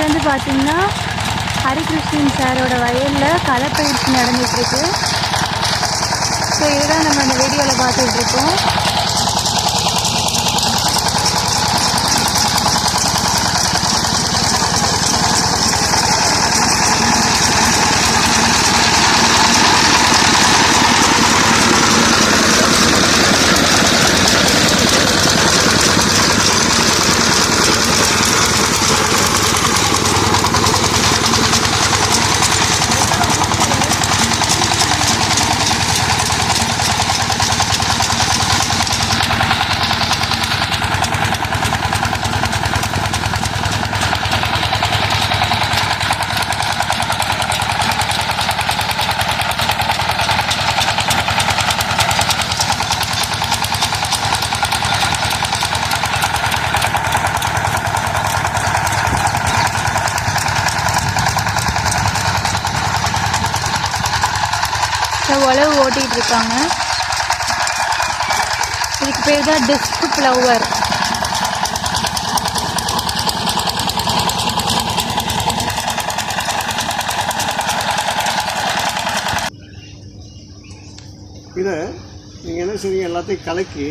வந்து பார்த்தீங்கன்னா ஹரிகிருஷ்ணன் சாரோட வயலில் கலப்பயிற்சி நடந்துகிட்ருக்கு ஸோ இதுதான் நம்ம அந்த வீடியோவில் பார்த்துட்டு உழவு ஓட்டிகிட்டு இருக்காங்க. இதுக்கு பேர் தான் டிஸ்க் ஃப்ளவர் இதை நீங்கள் என்ன செய்வீங்க எல்லாத்தையும் கலக்கி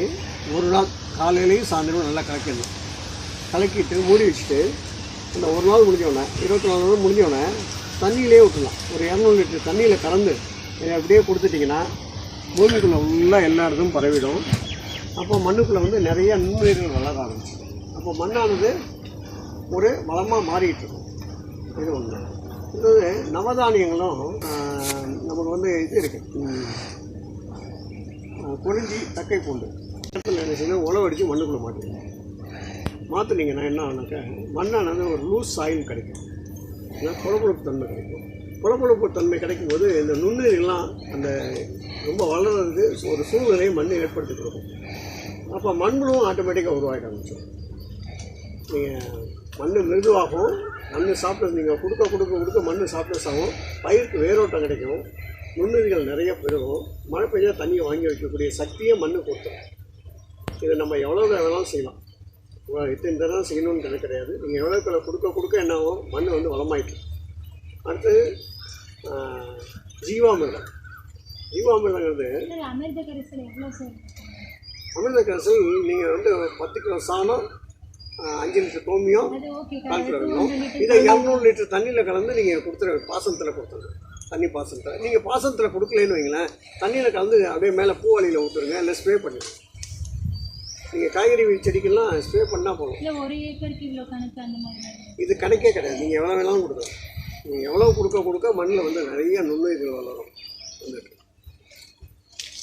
ஒரு நாள் காலையிலையும் சாயந்தரம் நல்லா கலக்கணும். கலக்கிட்டு மூடி வச்சுட்டு இந்த ஒரு நாள் முடிஞ்சோடனே இருபத்தி நாலு நாள் முடிஞ்சோடனே தண்ணியிலே விட்டுலாம் ஒரு இரநூறு லிட்டர் தண்ணியில் கலந்து இதை அப்படியே கொடுத்துட்டிங்கன்னா பூமிக்குள்ளே ஃபுல்லாக எல்லா இடத்தும் பரவிடும். அப்போ மண்ணுக்குள்ளே வந்து நிறைய நுண்ணுயிர்கள் வளர ஆரம்பிச்சிடும். அப்போ மண்ணானது ஒரு வளமாக மாறிட்டு இருக்கும். இது ஒன்று இது நவதானியங்களும் நமக்கு வந்து இது இருக்குது குறிஞ்சி தக்கை பூண்டு. இடத்துல என்ன செய்யணும் உழவு அடித்து மண்ணுக்குள்ளே மாட்டிடுங்க மாற்றினீங்கன்னா என்ன ஆகுனாக்கா மண்ணானது ஒரு லூஸ் சாயில் கிடைக்கும். ஏன்னா குழப்பொழுப்பு தன்மை கிடைக்கும். புலப்புழப்பு தன்மை கிடைக்கும் போது இந்த நுண்ணுயிர்கள்லாம் அந்த ரொம்ப வளர்றது ஒரு சூழ்நிலையை மண் ஏற்படுத்தி கொடுக்கும். அப்போ மண்புழுவும் ஆட்டோமேட்டிக்காக உருவாகிட ஆரம்பிச்சோம் நீங்கள் மண் மிருதுவாகும் மண் சாப்பிட்டு நீங்கள் கொடுக்க கொடுக்க கொடுக்க மண் சாப்பிட்டு சாகும் பயிருக்கு வேரோட்டம் கிடைக்கும் நுண்ணுயிர்கள் நிறைய பெருகும். மழை பெய்ஞ்சால் தண்ணியை வாங்கி வைக்கக்கூடிய சக்தியை மண் கொடுத்துரும் இதை நம்ம எவ்வளோ வேணாலும் செய்யலாம். இத்தனை தடவை செய்யணும்னு கிடையாது. நீங்கள் எவ்வளோ கொடுக்க கொடுக்க என்ன ஆகும்? மண் வந்து வளமாயிட்டு அடுத்து ஜீவாமிர்தம் ஜீவாமிர்தங்கிறது அமிர்த கரைசல் எவ்வளோ சார் அமிர்த கரைசல் நீங்கள் வந்து பத்து கிலோ சாணம் அஞ்சு லிட்டர் கோமியம் அது ஓகே கால் கிலோ வேணும் இதை இரநூறு லிட்டர் தண்ணியில் கலந்து நீங்கள் கொடுத்துரு பாசனத்தில் கொடுத்துருங்க தண்ணி பாசனத்தில். நீங்கள் பாசனத்தில் கொடுக்கலன்னு வைங்களேன் தண்ணியில் கலந்து அப்படியே மேலே பூவாளியில் ஊற்றுருங்க இல்லை ஸ்ப்ரே பண்ணிடுங்க. நீங்கள் காய்கறி செடிக்கெல்லாம் ஸ்ப்ரே பண்ணால் போதும். இது கணக்கே கிடையாது. நீங்கள் எவ்வளோ வேணாலும் கொடுக்கலாம். நீங்கள் எவ்வளோ கொடுக்க கொடுக்க மண்ணில் வந்து நிறைய நுண்ணுயிர்கள் வளரும். வந்துட்டு.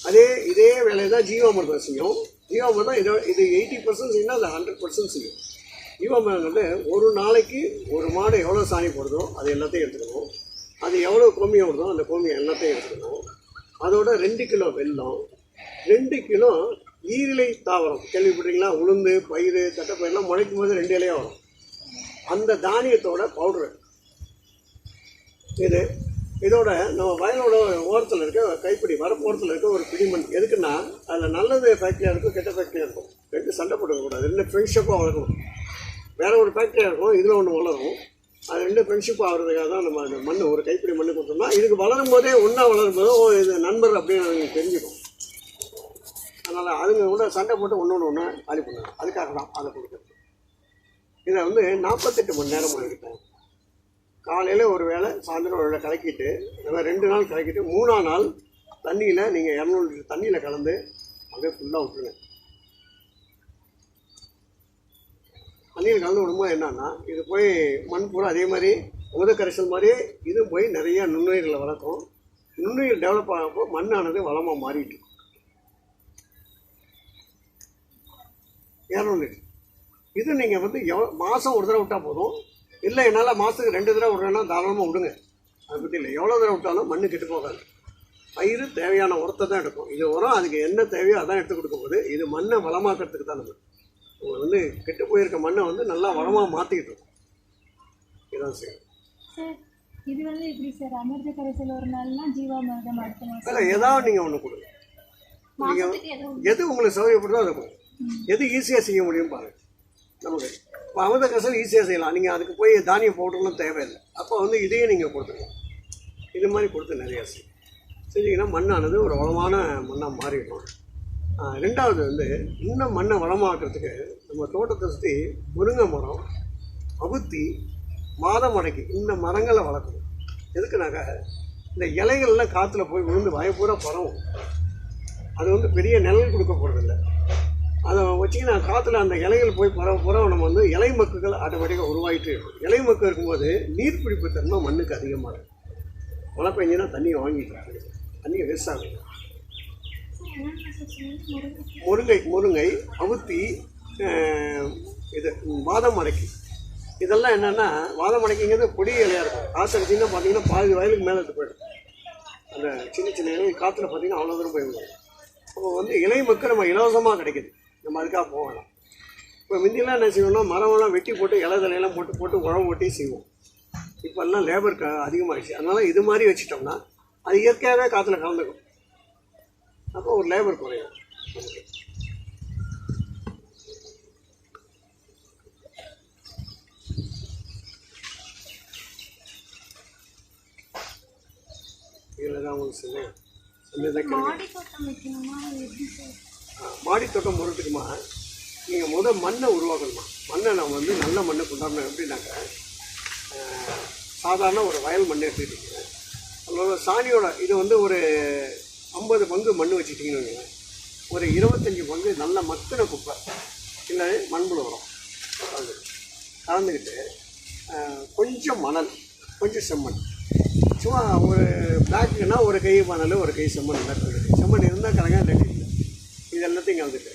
அதே இதே வேலையை தான் ஜீவாமிர்தம் செய்யும். ஜீவாமிர்தம் இதை இது எயிட்டி பர்சன்ட் செய்யணும் அது ஹண்ட்ரட் பர்சன்ட் செய்யும். ஜீவாமிர்தம் வந்து ஒரு நாளைக்கு ஒரு மாடு எவ்வளோ சாணி போடுதோ அது எல்லாத்தையும் எடுத்துக்கணும். அது எவ்வளோ கோமியம் வருதோ அந்த கோமியம் எல்லாத்தையும் எடுத்துக்கணும். அதோட ரெண்டு கிலோ வெல்லம் ரெண்டு கிலோ ஈரிலை தாவரம். கேள்விப்பட்டீங்களா உளுந்து பயிறு தட்டைப்பயிரெலாம் முளைக்கும் போது ரெண்டு இலையாக வரும். அந்த தானியத்தோட பவுடரு. இது இதோட நம்ம வயலோட ஓரத்தில் இருக்க கைப்பிடி வரப்போரத்தில் இருக்க ஒரு பிடிமண் எதுக்குன்னா அதில் நல்லது ஃபேக்ட்ரியாக இருக்கும் கெட்ட ஃபேக்ட்ரியாக இருக்கும். ரெண்டு சண்டை போட்டுக்கக்கூடாது ரெண்டு ஃப்ரெண்ட்ஷிப்பாக வளர்க்கணும் வேற ஒரு ஃபேக்ட்ரியாக இருக்கும் இதில் ஒன்று வளரும். அது ரெண்டு ஃப்ரெண்ட்ஷிப் ஆகிறதுக்காக தான் நம்ம அந்த மண் ஒரு கைப்பிடி மண் கொடுத்தோம்னா இதுக்கு வளரும் போதே ஒன்றா வளரும் போதோ இது நண்பர் அப்படின்னு அவங்களுக்கு தெரிஞ்சுக்கும். அதனால் அதுங்க கூட சண்டை போட்டு ஒன்று ஒன்று ஒன்று காலி பண்ணுவாங்க. அதுக்காக தான் அதை கொடுக்குறது. இதை வந்து நாற்பத்தெட்டு மணி நேரம் எடுத்தேன் காலையில் ஒரு வேளை சாயந்தரம் ஒரு வேளை கலக்கிட்டு நம்ம ரெண்டு நாள் கலக்கிட்டு மூணாம் நாள் தண்ணியில் நீங்கள் இரநூறு லிட்டர் தண்ணியில் கலந்து அப்படியே ஃபுல்லாக விட்டுருங்க. தண்ணியில் கலந்து விடும்போது என்னன்னா இது போய் மண் பூரா அதே மாதிரி உத கரைசல் மாதிரி இது போய் நிறைய நுண்ணுயிர்களை வளர்க்கும். நுண்ணுயிர் டெவலப் ஆகிறப்போ மண்ணானது வளமாக மாறிட்டு இரநூறு லிட்டர். இது நீங்கள் வந்து எவ் மாதம் ஒரு தடவை விட்டால் போதும். இல்லை என்னால் மாதத்துக்கு ரெண்டு தடவை விட்றேன்னா தாராளமாக விடுங்க. அதை பற்றி இல்லை. எவ்வளோ தடவை விட்டாலும் மண்ணு கெட்டு போகாது. பயிர் தேவையான உரத்தை தான் எடுக்கும். இது உரம் அதுக்கு என்ன தேவையோ அதான் எடுத்து கொடுக்க போகுது இது மண்ணை வளமாக்கிறதுக்கு தான் நம்ம. உங்களை வந்து கெட்டு போயிருக்க மண்ணை வந்து நல்லா வளமாக மாற்றிக்கிட்டு இருக்கோம். இதான் சார் இது வந்து எப்படி சார்? அமிர்த கரைசல் ஒரு நாள்னா ஜீவாமிர்தம் அடுத்த மாதம் ஏதாவது நீங்கள் ஒன்று கொடுங்க. நீங்கள் எது? உங்களுக்கு சௌகரியப்படுதோ அதை கொடுங்க. எது ஈஸியாக செய்ய முடியும் பாருங்க. நமக்கு இப்போ அமிர்த கசல் ஈஸியாக செய்யலாம். நீங்கள் அதுக்கு போய் தானிய பவுடர்லாம் தேவையில்லை. அப்போ வந்து இதையே நீங்கள் கொடுத்துக்கலாம். இது மாதிரி கொடுத்து நிறையா செய்யும் செஞ்சிங்கன்னா மண்ணானது ஒரு வளமான மண்ணாக மாறிடும். ரெண்டாவது வந்து இன்னும் மண்ணை வளமாக்குறதுக்கு நம்ம தோட்டத்தை சுற்றி முருங்கை மரம் அவுத்தி மாதமடைக்கு இந்த மரங்களை வளர்க்கணும். எதுக்குனாக்கா இந்த இலைகள்லாம் காற்றுல போய் விழுந்து வயப்பூரா பரவும். அது வந்து பெரிய நிழல் கொடுக்க போகிறதில்ல அதை வச்சிங்கன்னா காற்றுல அந்த இலைகள் போய் பரவ பரவ நம்ம வந்து இலை மக்குகள் ஆட்டோமேட்டிக்காக உருவாகிட்டே இருக்கும். இலை மக்கு இருக்கும்போது நீர்ப்பிடிப்பு தன்மை மண்ணுக்கு அதிகமாக இருக்கும் மழை பெஞ்சுன்னா தண்ணியை வாங்கிக்கிறாங்க. தண்ணியை வேஸ்ட் ஆகும் முருங்கை முருங்கை அவுத்தி இது வாதம் மடக்கி இதெல்லாம் என்னென்னா வாதம் அடைக்கிங்கிறது பொடி இலையாக இருக்கும். காற்று அடிச்சிங்கன்னா பார்த்தீங்கன்னா பாதி வயலுக்கு மேலே போயிடும். அந்த சின்ன சின்ன இலை காற்றுல பார்த்தீங்கன்னா அவ்வளோ தூரம் போய் அப்போ வந்து இலை மக்கு நம்ம இலவசமாக கிடைக்குது. நம்ம அதுக்காக போக இப்போ முந்தியெல்லாம் என்ன செய்வோம்னா மரமெல்லாம் வெட்டி போட்டு இலை தலையெல்லாம் போட்டு போட்டு உழவு ஓட்டி செய்வோம். இப்போல்லாம் லேபர் க அதிகமாகிடுச்சு அதனால் இது மாதிரி வச்சுட்டோம்னா அது இயற்கையாகவே காற்றுல கலந்துக்கும். அப்போ ஒரு லேபர் குறையும். இதில் தான் உங்களுக்கு சொன்னேன். சொன்னதான் கேள்வி. மாடி தோட்டம் போடுறதுக்குமா நீங்கள் முத மண்ணை உருவாக்கணுமா? மண்ணை நான் வந்து நல்ல மண்ணை கொண்டாடணும் எப்படின்னாக்க சாதாரண ஒரு வயல் மண்ணை எடுத்துக்கிட்டீங்க. அதோட சாணியோட இது வந்து ஒரு ஐம்பது பங்கு மண் வச்சுக்கிட்டிங்கன்னு ஒரு இருபத்தஞ்சி பங்கு நல்ல மத்தின குப்பை. இல்லை மண்புழு உரம் கலந்துக்கிட்டு கொஞ்சம் மணல் கொஞ்சம் செம்மண். சும்மா ஒரு பிளாக்குன்னா ஒரு கை மணல் ஒரு கை செம்மண் செம்மண் இருந்தால் கலங்க இல்லாட்டி இல்லை இது எல்லாத்தையும் கலந்துட்டு.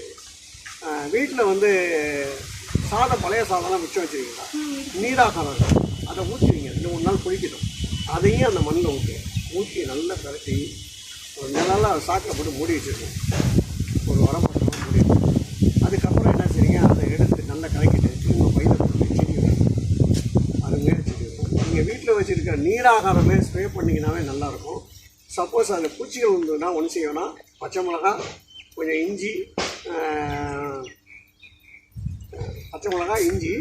வீட்டில் வந்து சாதம் பழைய சாதம்லாம் மிச்சம் வச்சுருக்கீங்களா? நீராகாரம் இருக்கும். அதை ஊற்றுவீங்க ரெண்டு மூணு நாள் குளிக்கணும் அதையும் அந்த மண்ணில் ஊற்றி ஊற்றி நல்லா கலட்டி ஒரு நல்லா சாக்கில் போட்டு மூடி வச்சுருக்கோம். ஒரு வாரம் பத்து மூடி அதுக்கப்புறம் என்ன செய்யுங்க அதை எடுத்து நல்லா கலக்கிட்டு திரும்ப பையில போட்டு செடி அது மாரி செடி நீங்கள் வீட்டில் வச்சுருக்க நீராகாரமே ஸ்ப்ரே பண்ணிங்கனாவே நல்லாயிருக்கும் சப்போஸ் அதில் பூச்சிகள் வந்ததுன்னா ஒன்று செய்யணும்னா பச்சை மிளகா கொஞ்சம் இஞ்சி பச்சை மிளகா இஞ்சி